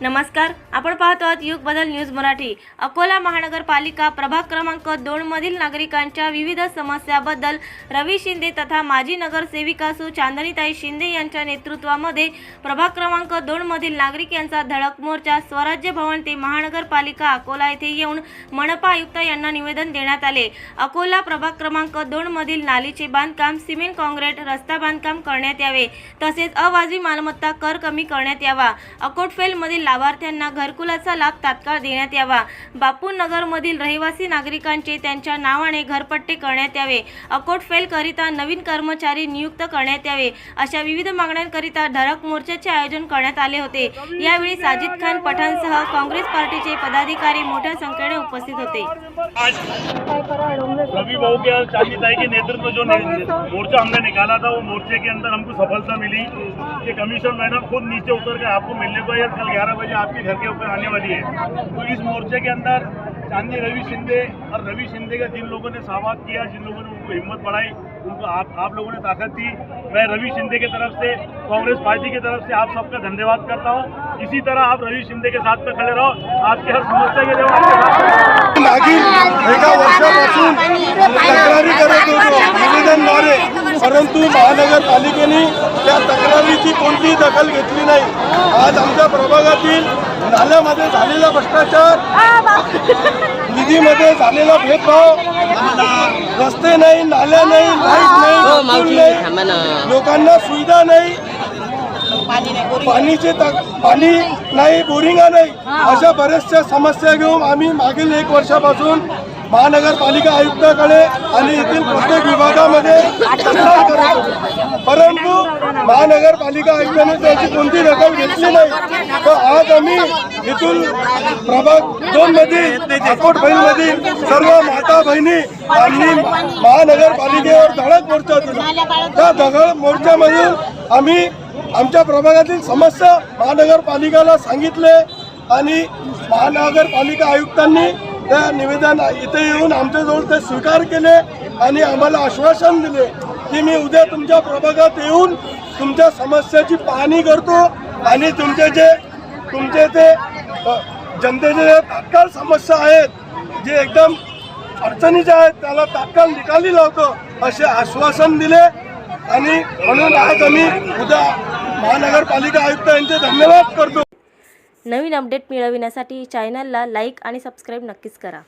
नमस्कार आपण पाहतो आहात युग बदल न्यूज मराठी. अकोला महानगरपालिका प्रभाग क्रमांक दोन मधील नागरिकांच्या विविध समस्याबद्दल रवी शिंदे तथा माजी नगरसेविका सु. चांदनीताई शिंदे यांच्या नेतृत्वामध्ये प्रभाग क्रमांक दोन मधील नागरिक यांचा धडक मोर्चा स्वराज्य भवन ते महानगरपालिका अकोला येथे येऊन मनपा आयुक्त यांना निवेदन देण्यात आले. अकोला प्रभाग क्रमांक दोन मधील नालीचे बांधकाम सिमेंट काँक्रीट रस्ता बांधकाम करण्यात यावे. तसेच अवाजवी मालमत्ता कर कमी करण्यात यावा. अकोटफेल मधील लाभार्थ्यांना घरकुलाचा लाभ तात्काळ देण्यात यावा. बापूनगरमधील रहिवासी नागरिकांचे त्यांच्या नावाने घरपट्टे करण्यात यावे. अकोट फेलकरिता नवीन कर्मचारी नियुक्त करण्यात यावे अशा विविध मागण्यांकरिता धडक मोर्चाचे आयोजन करण्यात आले होते. यावेळी साजिद खान पठाणसह काँग्रेस पार्टीचे पदाधिकारी मोठ्या संख्येने उपस्थित होते. रवि बहू के चांदी ताई के नेतृत्व में जो मोर्चा हमने निकाला था, वो मोर्चे के अंदर हमको सफलता मिली। कि कमिश्नर मैडम खुद नीचे उतर कर आपको मिलने को या कल 11 बजे आपके घर के ऊपर आने वाली है। तो इस मोर्चे के अंदर चांदी रवि शिंदे और रवि शिंदे का जिन लोगों ने सहवाग किया, जिन लोगों ने उनको हिम्मत बढ़ाई, उनको आप आप लोगों ने ताकत दी, मैं रवि शिंदे की तरफ़ से, कांग्रेस पार्टी की तरफ़ से आप सबका धन्यवाद करता हूँ। इसी तरह आप रवि शिंदे के साथ में खड़े रहो। आपकी हर समस्या के लिए वर्षापासून तक्रारी करत होतो. निवेदनद्वारे परंतु महानगरपालिकेने त्या तक्रारीची कोणतीही दखल घेतली नाही. आज आमच्या प्रभागातील नाल्यामध्ये झालेला भ्रष्टाचार निधीमध्ये झालेला भेदभाव रस्ते नाही नाल्या नाही लाइट नाही नाही लोकांना सुविधा नाही. पाणीचे तक- पाणी नाही बोरिंगा नाही. अशा बऱ्याचशा समस्या घेऊन आम्ही मागील एक वर्षापासून महानगरपालिका आयुक्ताकडे आणि येथील प्रत्येक विभागामध्ये तक्रार करत होतो परंतु महानगरपालिका आयुक्ताने त्याची कोणती दखल घेतली नाही. तर आज आम्ही इथून प्रभाग दोन मधील अकोट मधील सर्व माता बहिणी आम्ही महानगरपालिकेवर धडक मोर्चा दिला. त्या धडक मोर्चामधून आम्ही आमच्या प्रभागातील समस्या महानगरपालिकेला सांगितले आणि महानगरपालिका आयुक्तांनी त्या निवेदन इथे येऊन आमच्याजवळ ते स्वीकार केले आणि आम्हाला आश्वासन दिले की मी उद्या तुमच्या प्रभागात येऊन तुमच्या समस्याची पाहणी करतो आणि तुमचे जे तुमचे ते जनतेचे जे तात्काळ समस्या आहेत जे एकदम अडचणीच्या आहेत त्याला तात्काळ निकाली लावतो असे आश्वासन दिले. आणि म्हणून आज आम्ही उद्या महानगरपालिका आयुक्त यांचे धन्यवाद करतो. नवीन अपडेट मिळविण्यासाठी चॅनलला लाईक आणि सबस्क्राईब नक्कीच करा.